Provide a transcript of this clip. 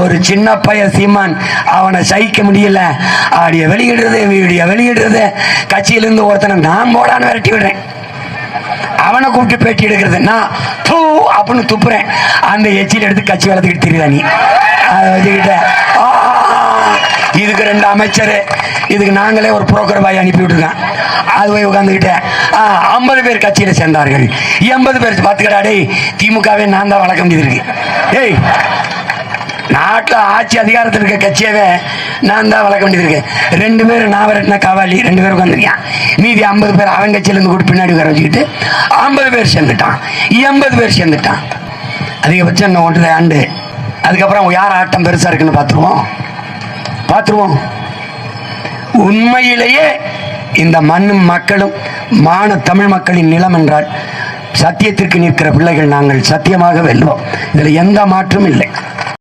ஒரு சின்ன பையன் சீமான் அவனை சகிக்க முடியல. ஆடிய வெளியிடுறது வீடியோ வெளியிடுறது. கட்சியிலிருந்து ஒருத்தனை நான் போடான்னு விரட்டி விடுறேன். அவனை கூப்பிட்டு பேட்டி எடுக்கிறது. நான் தூ அப்படின்னு துப்புறேன். அந்த எச்சில் எடுத்து கட்சி வளர்த்துக்கிட்டு தெரியுதா நீ. அதை வச்சுக்கிட்ட இதுக்கு ரெண்டு அமைச்சர். இதுக்கு நாங்களே ஒரு புரோக்கர் பாய் அனுப்பி விட்டுருக்கேன் அது போய் உட்காந்துக்கிட்டேன் ஐம்பது பேர் கட்சியில் சேர்ந்தார்கள். எண்பது பேர் பார்த்துக்கடா டேய் திமுகவே நான் தான் வளர்க்க வேண்டியது ஏய் நாட்டில் ஆட்சி அதிகாரத்தில் இருக்க கட்சியவே நான் தான் வளர்க்க வேண்டியது இருக்கேன் ரெண்டு பேர் நான் விரட்டின காவாலி ரெண்டு பேர் உட்காந்துருக்கேன் மீதி ஐம்பது பேர் அவன் கட்சியிலேருந்து கூட பின்னாடி உட்கார வச்சுக்கிட்டு ஐம்பது பேர் சேர்ந்துட்டான். எண்பது பேர் சேர்ந்துட்டான். அதிகபட்சம் இன்னும் ஒன்றரை ஆண்டு. அதுக்கப்புறம் யார் ஆட்டம் பெருசாக இருக்குன்னு பார்த்துருவோம். பார்த்துருவோம். உண்மையிலேயே இந்த மண்ணும் மக்களும் மான தமிழ் மக்களின் நிலம் என்றால் சத்தியத்திற்கு நிற்கிற பிள்ளைகள் நாங்கள் சத்தியமாக வெல்வோம் இதில் எந்த மாற்றும் இல்லை.